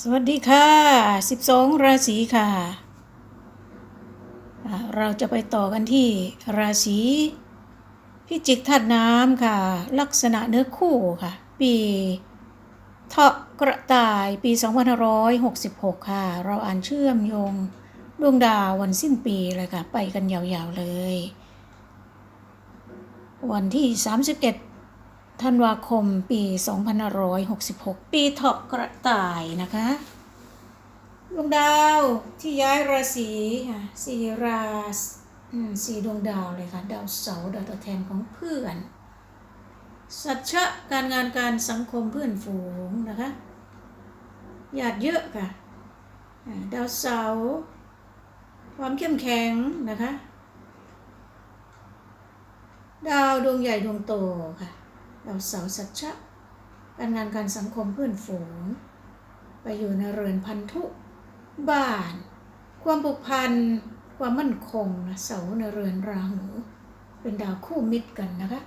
สวัสดีค่ะ 12 ราศีค่ะ เราจะไปต่อกันที่ราศีพิจิกธาตุน้ำค่ะ ลักษณะเนื้อคู่ค่ะ ปีเถาะกระต่ายปี 2566 ค่ะ เราอ่านเชื่อมโยงดวงดาววันสิ้นปีเลยค่ะ ไปกันยาวๆเลย วันที่ 31 ธันวาคมปี2566 ปีเถาะกระต่ายนะคะดวงดาวที่ย้ายราศีค่ะสี่ราศสี่ดวงดาวเลยค่ะ ดาวเสาร์ดาวตัวแทนของเพื่อน สัจจะการงานการสังคมเพื่อนฝูงนะคะญาติเยอะค่ะ ดาวเสาร์ความเข้มแข็งนะคะ ดาวดวงใหญ่ดวงโตค่ะ ดาวเสาร์สัจจะการงานการสังคมเพื่อนฝูง ไปอยู่ในเรือนพันธุ บ้าน ความผูกพัน ความมั่นคงนะเสาในเรือนราหูเป็นดาวคู่มิตรกันนะคะ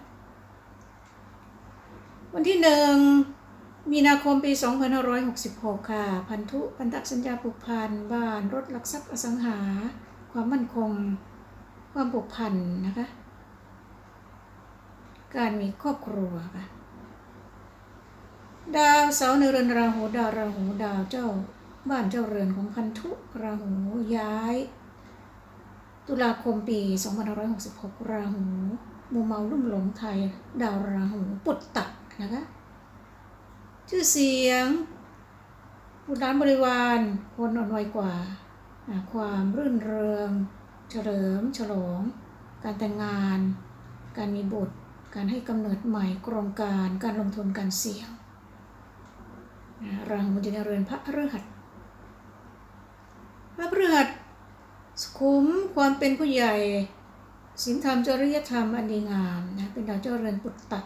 วันที่หนึ่งมีนาคมปี 2566 ค่ะ พันธุพันธสัญญาผูกพันบ้าน รถหลักทรัพย์อสังหา ความมั่นคง ความผูกพันนะคะ การมีครอบครัวค่ะดาวเสาร์ในเรือนราหูดาวราหูดาวเจ้าบ้านเจ้าเรือนของพันธุราหูย้าย ตุลาคมปี2566 ราหูมูเมาลุ่มหลงไทย ดาวราหูปุตตะนะคะชื่อเสียงบุตรหลานบริวารคนอ่อนวัยกว่า ความรื่นเริง เฉลิมฉลอง การแต่งงาน การมีบุตร การให้กำเนิดใหม่โครงการการลงทุนการเสี่ยงอ่าราหูอยู่ในเรือนพระฤหัสพระพฤหัสสุขุมความเป็นผู้ใหญ่ศีลธรรมจริยธรรมอันดีงามนะเป็นดาวเจ้าเรือนปุตตะ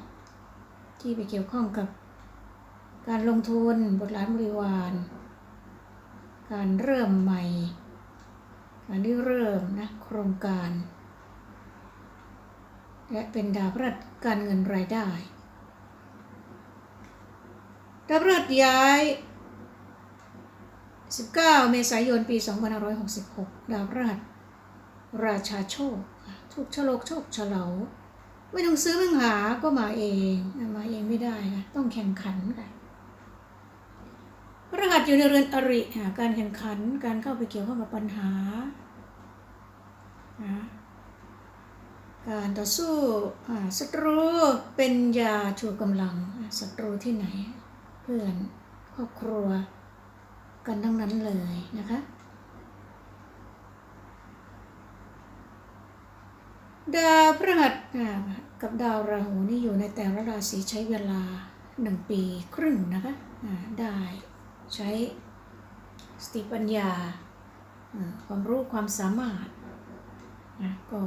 ที่ไปเกี่ยวข้องกับการลงทุนบทหลานบริวาร การเริ่มใหม่การที่เริ่มนะโครงการ และเป็นดาวพฤหัสการเงินรายได้ ดาวพฤหัสย้าย 19 เมษายน ปี 2566 ดาวพฤหัสราชาโชคถูกฉลกโชคเฉลาไม่ต้องซื้อไม่ต้องหาก็มาเอง มาเองไม่ได้ค่ะต้องแข่งขันค่ะพฤหัสอยู่ในเรือนอริการแข่งขัน การเข้าไปเกี่ยวข้องกับปัญหา การต่อสู้ศัตรูเป็นยาชูกำลังศัตรูที่ไหน เพื่อนครอบครัว กันทั้งนั้นเลยนะคะ ดาวพฤหัสกับดาวราหูนี่อยู่ในแต่ละราศีใช้เวลาหนึ่งปีครึ่งนะคะได้ใช้สติปัญญาอ่าความรู้ความสามารถนะก็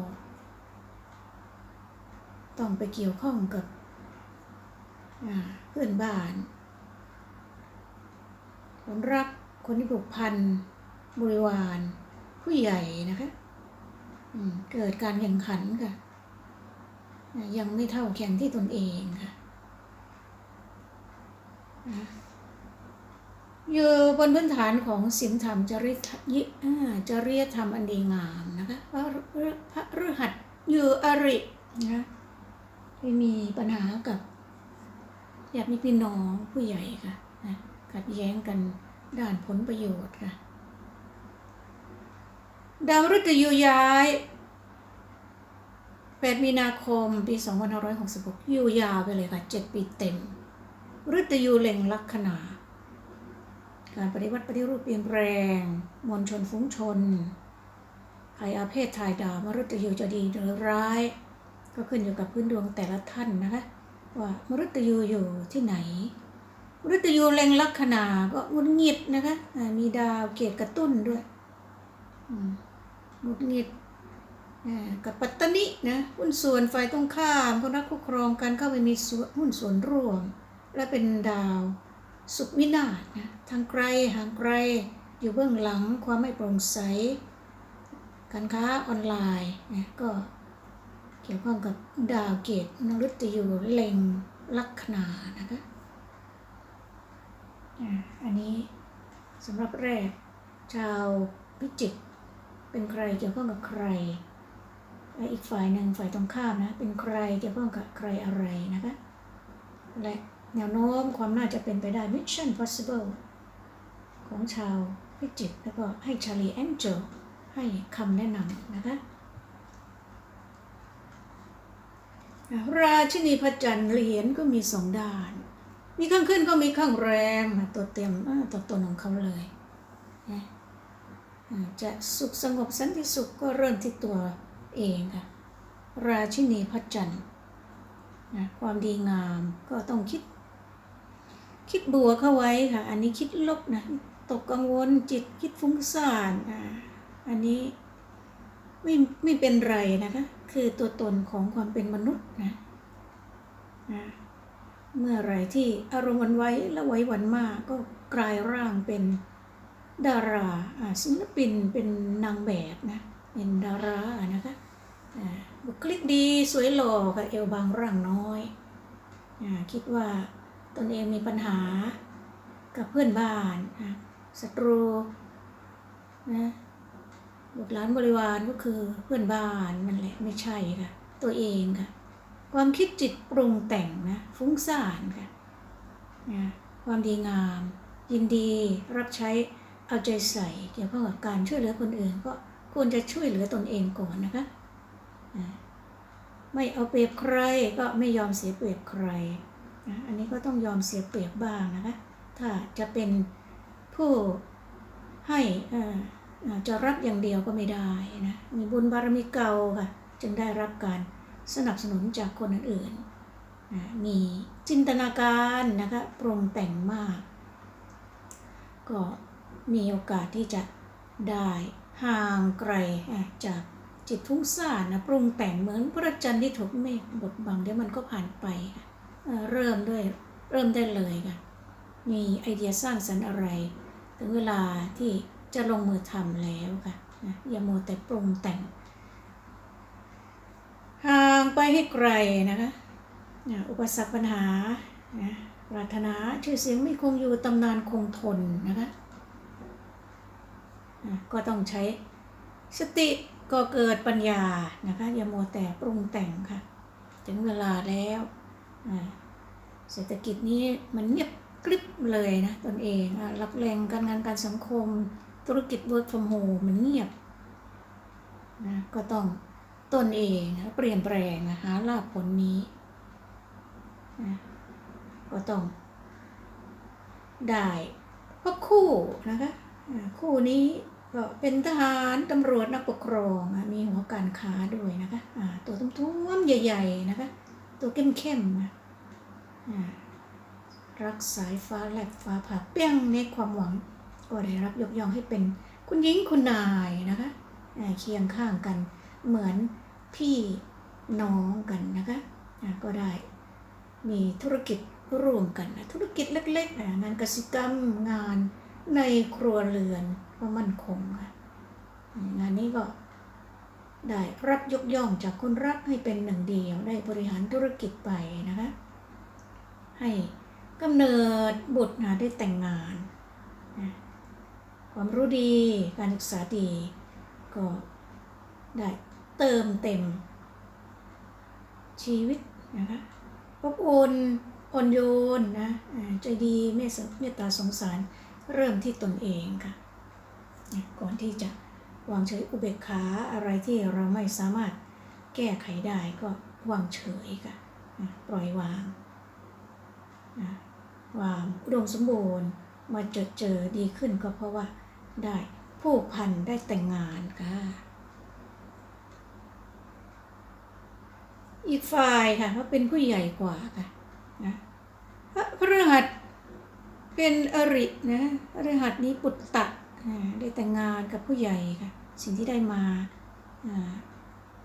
ต้องไปเกี่ยวข้องกับเพื่อนบ้านคนรักคนที่ผูกพันบริวาร ผู้ใหญ่นะคะเกิดการแข่งขันค่ะ ยังไม่เท่าแข่งที่ตนเองค่ะอยู่บนพื้นฐานของศีลธรรมจริยธรรมยิอ่าจริยธรรมอันดีงามนะคะพระพระฤหัสอยู่อรินะ ไม่มีปัญหากับอยากมีพี่น้องผู้ใหญ่ค่ะนะขัดแย้งกันด้านผลประโยชน์ค่ะ ดาวฤตยูย้าย 8 มีนาคม ปี 2566 อยู่ยาวไปเลยค่ะ 7 ปีเต็มฤตยูเล็งลัคนา การปฏิวัติปฏิรูปเปลี่ยนแปลง มวลชนฟุ้งชน ใครอาเพศทายดาวมฤตยูจะดีหรือร้าย ก็ขึ้นอยู่กับพื้นดวงแต่ละท่านนะคะ ว่ามฤตยูอยู่ที่ไหน มฤตยูเล็งลัคนาก็งุนงิดนะคะมีดาวเกตกระตุ้นด้วยมงุนงิดกับปัตตนินะหุ้นส่วนฝ่ายตรงข้ามคนรักคู่ครองกันเข้าไปมีส่วนหุ้นส่วนร่วม และเป็นดาวสุขวินาศนะทางไกลห่างไกลอยู่เบื้องหลังความไม่โปร่งใส การค้าออนไลน์นะก็ เกี่ยวข้องกับดาวเกตนฤตยูเล็งลัคนานะคะอ่าอันนี้สำหรับแรก ชาวพิจิก เป็นใครเกี่ยวข้องกับใคร และอีกฝ่ายหนึ่งฝ่ายตรงข้ามนะ เป็นใครเกี่ยวข้องกับใครอะไรนะคะ และแนวโน้มความน่าจะเป็นไปได้ Mission Possible ของชาวพิจิก แล้วก็ให้ชาลีแองเจลให้คำแนะนำนะคะ ราชินีพระจันทร์เหรียญก็มีสองด้าน มีข้างขึ้นก็มีข้างแรมตัวเต็มตัวตนของเขาเลยจะสุขสงบสันติสุขก็เริ่มที่ตัวเองค่ะราชินีพระจันทร์นะความดีงามก็ต้องคิด คิดบวกเข้าไว้ค่ะ อันนี้คิดลบนะตกกังวลจิตคิดฟุ้งซ่านอ่าอันนี้ไม่ไม่เป็นไรนะคะ คือตัวตนของความเป็นมนุษย์นะนะเมื่อไรที่อารมณ์วันไว้และไว้วันมากก็กลายร่างเป็นดาราศิลปินเป็นนางแบบนะเป็นดารานะคะบุคลิกดีสวยหล่อกับเอวบางร่างน้อยอคิดว่าตนเองมีปัญหากับเพื่อนบ้านศัตรูนะ บุตรหลานบริวารก็คือเพื่อนบ้านนั่นแหละไม่ใช่ค่ะ ตัวเองค่ะ ความคิดจิตปรุงแต่งนะฟุ้งซ่านค่ะนะความดีงาม ยินดีรับใช้เอาใจใส่เกี่ยวข้องกับการช่วยเหลือคนอื่น ก็ควรจะช่วยเหลือตนเองก่อนนะคะไม่เอาเปรียบใครก็ไม่ยอมเสียเปรียบใครนะอันนี้ก็ต้องยอมเสียเปรียบบ้างนะคะ ถ้าจะเป็นผู้ให้ จะรับอย่างเดียวก็ไม่ได้นะ มีบุญบารมีเก่าค่ะ จึงได้รับการสนับสนุนจากคนอื่นๆมีจินตนาการนะคะปรุงแต่งมาก ก็มีโอกาสที่จะได้ห่างไกลจากจิตฟุ้งซ่านนะปรุงแต่งเหมือนพระจันทร์ที่ถูกเมฆบดบังเดี๋ยวมันก็ผ่านไป เริ่มด้วยเริ่มได้เลยค่ะมีไอเดียสร้างสรรค์อะไร ถึงเวลาที่ จะลงมือทำแล้วค่ะนะอย่าโมแต่ปรุงแต่ง ห่างไปให้ไกลนะคะนะอุปสรรคปัญหานะปรารถนาชื่อเสียงไม่คงอยู่ตำนานคงทนนะคะนะก็ต้องใช้สติก็เกิดปัญญานะคะอย่าโมแต่ปรุงแต่งค่ะ ถึงเวลาแล้วเศรษฐกิจนี้มันเงียบกริบเลยนะตนเองหลักแรงการงานการสังคม ธุรกิจ work from home มันเงียบนะก็ต้องตนเองนะเปลี่ยนแปลงนะหาลาภผลนี้นะก็ต้อง ได้ก็คู่นะคะคู่นี้ก็เป็นทหารตำรวจนักปกครองมีหัวการค้าด้วยนะคะตัวตุ้มๆใหญ่ ๆ นะคะ ตัวเข้มๆนะรักสายฟ้าแลบฟ้าผ่าเปี้ยงในความหวัง ก็ได้รับยกย่องให้เป็นคุณหญิงคุณนายนะคะเคียงข้างกันเหมือนพี่น้องกันนะคะก็ได้มีธุรกิจร่วมกันธุรกิจเล็กๆงานกสิกรรมงานในครัวเรือนก็มั่นคงค่ะงานนี้ก็ได้รับยกย่องจากคนรักให้เป็นหนึ่งเดียวได้บริหารธุรกิจไปนะคะให้กำเนิดบุตรนะได้แต่งงานนะ ความรู้ดี การศึกษาดี ก็ได้เติมเต็ม ชีวิตนะคะอบอุ่นอ่อนโยนนะใจดีเมตตาสงสารเริ่มที่ตนเองค่ะ ก่อนที่จะวางเฉยอุเบกขาอะไรที่เราไม่สามารถแก้ไขได้ก็วางเฉยค่ะปล่อยวางวางอุดมสมบูรณ์มาเจอเจอดีขึ้นก็เพราะว่า ได้ผู้พันได้แต่งงานค่ะ อีกฝ่ายค่ะเขาเป็นผู้ใหญ่กว่าค่ะนะพระฤหัสเป็นอรินะพระฤหัสนี้ปุตตะได้แต่งงานกับผู้ใหญ่ค่ะ สิ่งที่ได้มา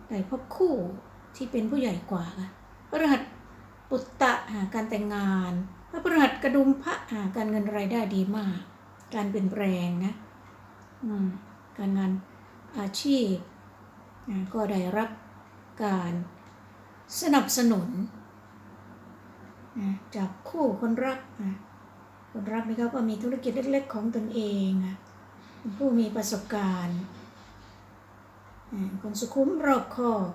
ได้พบคู่ที่เป็นผู้ใหญ่กว่าค่ะพระฤหัสปุตตะการแต่งงาน พระฤหัสกระดุมพระการเงินรายได้ดีมาก การเปลี่ยนแปลงนะ การงานอาชีพ ก็ได้รับการสนับสนุน จากคู่คนรัก คนรักนี่เขาก็มีธุรกิจเล็กๆของตนเองผู้มีประสบการณ์ คนสุขุมรอบคอบ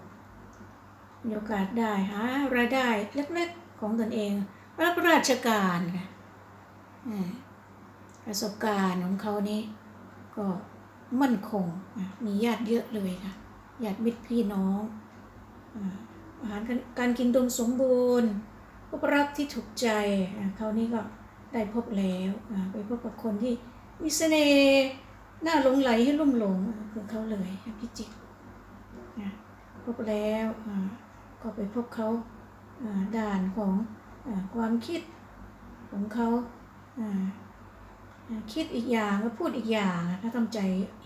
มีโอกาสได้หารายได้เล็กๆของตนเอง รับราชการประสบการณ์ของเขานี้ ก็มั่นคงอะมีญาติเยอะเลยค่ะญาติมิตรพี่น้องอาหารการการกินดมสมบูรณ์พบรักที่ถูกใจอะเขานี่ก็ได้พบแล้วอะไปพบกับคนที่มีเสน่ห์น่าหลงไหลให้ลุ่มหลงคือเขาเลยอะพิจิกนะพบแล้วอะก็ไปพบเขาอะด่านของอะความคิดของเขาอะอะ คิดอีกอย่างก็พูดอีกอย่างอะถ้าทำใจ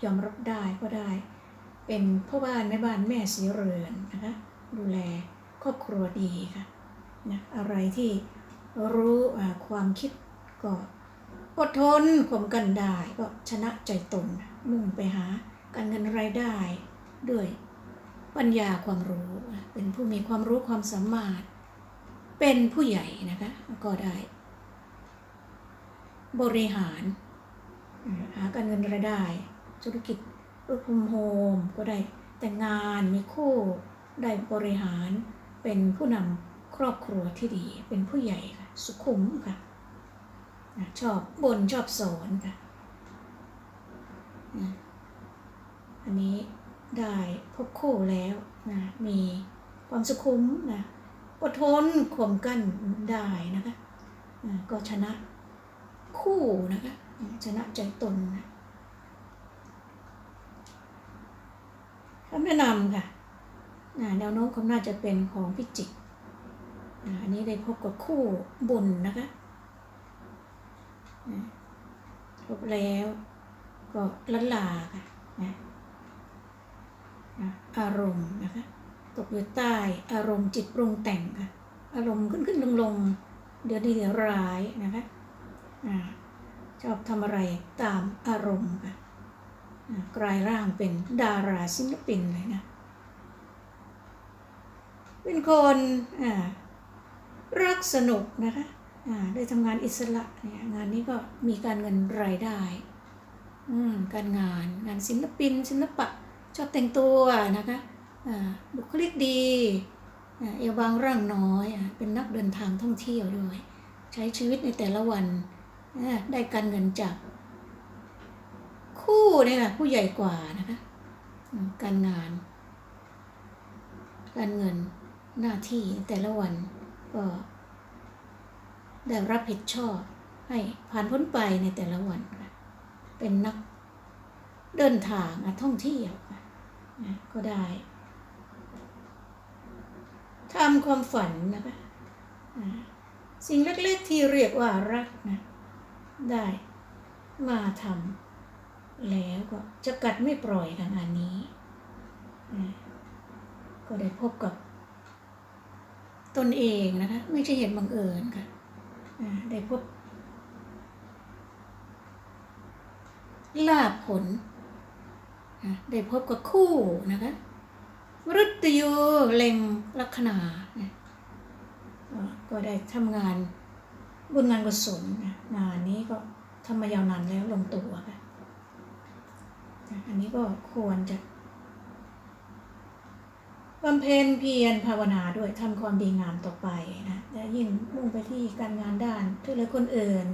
ยอมรับได้ก็ได้ เป็นพ่อบ้านแม่บ้านแม่สีเรือนนะคะดูแลครอบครัวดีค่ะนะอะไรที่รู้ความคิดก็อดทนข่มกันได้ก็ชนะใจตนมุ่งไปหาการเงินรายได้ด้วยปัญญาความรู้ เป็นผู้มีความรู้ความสามารถ เป็นผู้ใหญ่นะคะก็ได้ บริหารหาการเงินรายได้ ธุรกิจรูปโฮมก็ได้แต่งงานมีคู่ได้บริหารเป็นผู้นำครอบครัวที่ดี เป็นผู้ใหญ่ค่ะสุขุมค่ะชอบบนชอบสอนค่ะอันนี้ได้พบคู่แล้วนะมีความสุขุมนะอดทนข่มกั้นได้นะคะก็ชนะ คู่นะคะชนะใจตนนะคำแนะนำค่ะอ่าแนวโน้มคงน่าจะเป็นของพิจิกอ่าอันนี้ได้พบกับคู่บุญนะคะพบแล้วก็ละลาค่ะนะอารมณ์นะคะตกอยู่ใต้อารมณ์จิตปรุงแต่งค่ะ อารมณ์ขึ้นขึ้นลงลงเดี๋ยวดีเดี๋ยวร้ายนะคะ ชอบทำอะไรตามอารมณ์ค่ะกลายร่างเป็นดาราศิลปินเลยนะ เป็นคนรักสนุกนะคะได้ทำงานอิสระเนี่ยงานนี้ก็มีการเงินรายได้ การงานงานศิลปิน ศิลปะชอบแต่งตัวนะคะบุคลิกดีเอวบางร่างน้อย เป็นนักเดินทางท่องเที่ยวด้วย ใช้ชีวิตในแต่ละวัน ได้การเงินจาก คู่นี่ยนะผู้ใหญ่กว่านะคะการงาน การเงินหน้าที่แต่ละวันก็ได้รับผิดชอบให้ผ่านพ้นไปในแต่ละวันเป็นนักเดินทางท่องเที่ยวก็ได้ทำความฝันนะคะสิ่งเล็กๆที่เรียกว่ารักนะ ได้มาทำแล้วก็จะกัดไม่ปล่อยค่ะงานนี้ ก็ได้พบกับตนเองนะคะไม่ใช่เหตุบังเอิญค่ะได้พบลาผล ได้พบกับคู่นะคะมฤตยูเล็งลัคนา ก็ได้ทำงาน บุญงานกุศลนะงานนี้ก็ทำมายาวนานแล้วลงตัวค่ะอันนี้ก็ควรจะบำเพ็ญเพียรภาวนาด้วยทำความดีงามต่อไปนะและยิ่งมุ่งไปที่การงานด้านช่วยเหลือคนอื่น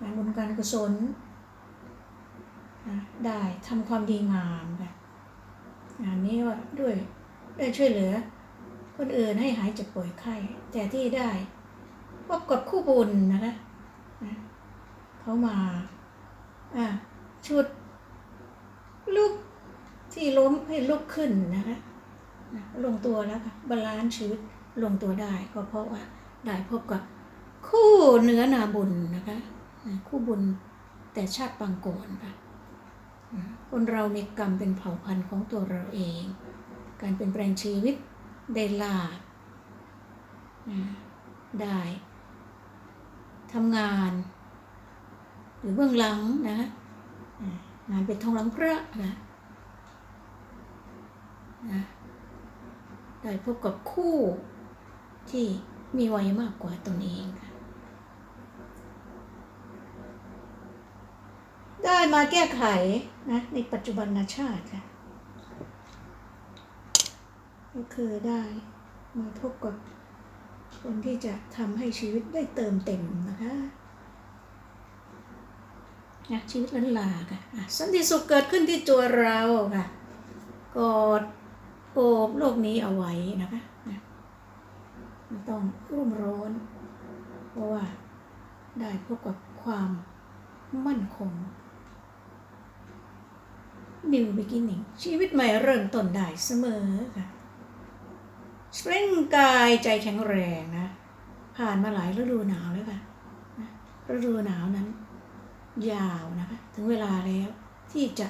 งานบุญการกุศลนะได้ทำความดีงามค่ะงานนี้ก็ด้วยได้ช่วยเหลือคนอื่นให้หายจ็บป่วยไข้แต่ที่ได้ พบกับคู่บุญนะคะนะเขามา อ่าชุด ลุกที่ล้มให้ลุกขึ้นนะคะลงตัวแล้วค่ะบาลานซ์ชีวิตลงตัวได้ก็เพราะว่าได้พบกับคู่เนื้อนาบุญนะคะ คู่บุญแต่ชาติปางโกนค่ะคนเรามีกรรมเป็นเผ่าพันธุ์ของตัวเราเอง การเปลี่ยนแปลงชีวิตได้ลาบได้ ทำงาน หรือเบื้องหลังนะงานเป็นทองหลังพระนะนะได้พบกับคู่ที่มีวัยมากกว่าตนเองค่ะได้มาแก้ไขนะในปัจจุบันชาติค่ะก็คือได้มาพบกับ คนที่จะทำให้ชีวิตได้เติมเต็มนะคะนะชีวิตลันลาค่ะสันติสุขเกิดขึ้นที่ตัวเราค่ะกอดโอบโลกนี้เอาไว้นะคะนะต้องรุ่มร้อน เพราะว่าได้พบกับความมั่นคง New beginning ชีวิตใหม่เริ่มต้นได้เสมอค่ะ ร่งกายใจแข็งแรงนะ ผ่านมาหลายฤดูหนาวแล้วค่ะฤดูหนาวนั้น ยาวนะคะ ถึงเวลาแล้วที่จะ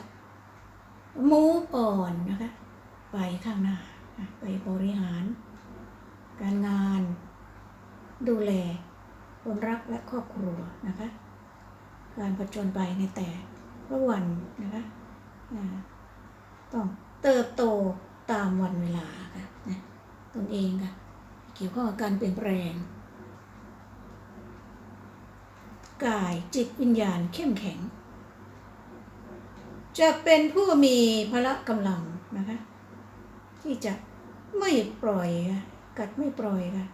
move on นะคะ ไปข้างหน้า ไปบริหาร การงาน ดูแลคนรักและครอบครัวนะคะ การผจญไปในแต่ละวันนะคะต้องเติบโตตามวันเวลาค่ะนะ ตนเองค่ะ เกี่ยวข้องกับการเปลี่ยนแปลง กายจิตวิญญาณเข้มแข็ง จะเป็นผู้มีพละกำลังนะคะ ที่จะไม่ปล่อยกัดไม่ปล่อยค่ะ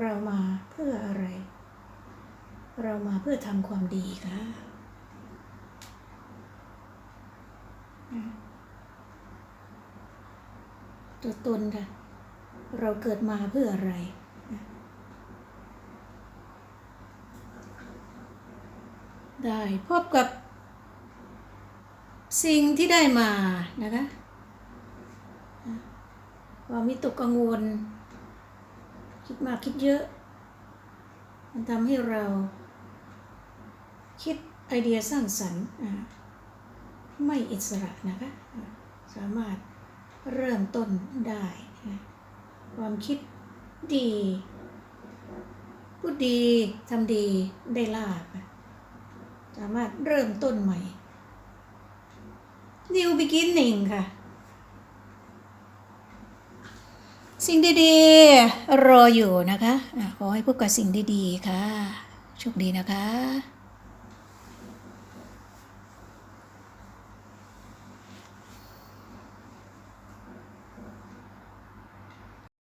เรามาเพื่ออะไร เรามาเพื่อทำความดีค่ะตัวตนค่ะ เราเกิดมาเพื่ออะไร ได้พบกับ สิ่งที่ได้มานะคะอะความมิตกกังวล คิดมากคิดเยอะ มันทำให้เรา คิดไอเดียสร้างสรรค์ไม่อิสระนะคะอะสามารถเริ่มต้นได้นะ ความคิดดีพูดดีทำดีได้ลาบสามารถเริ่มต้นใหม่ New beginning ค่ะ สิ่งดีๆ รออยู่นะคะอะขอให้พบกับสิ่งดีๆ ค่ะ โชคดีนะคะ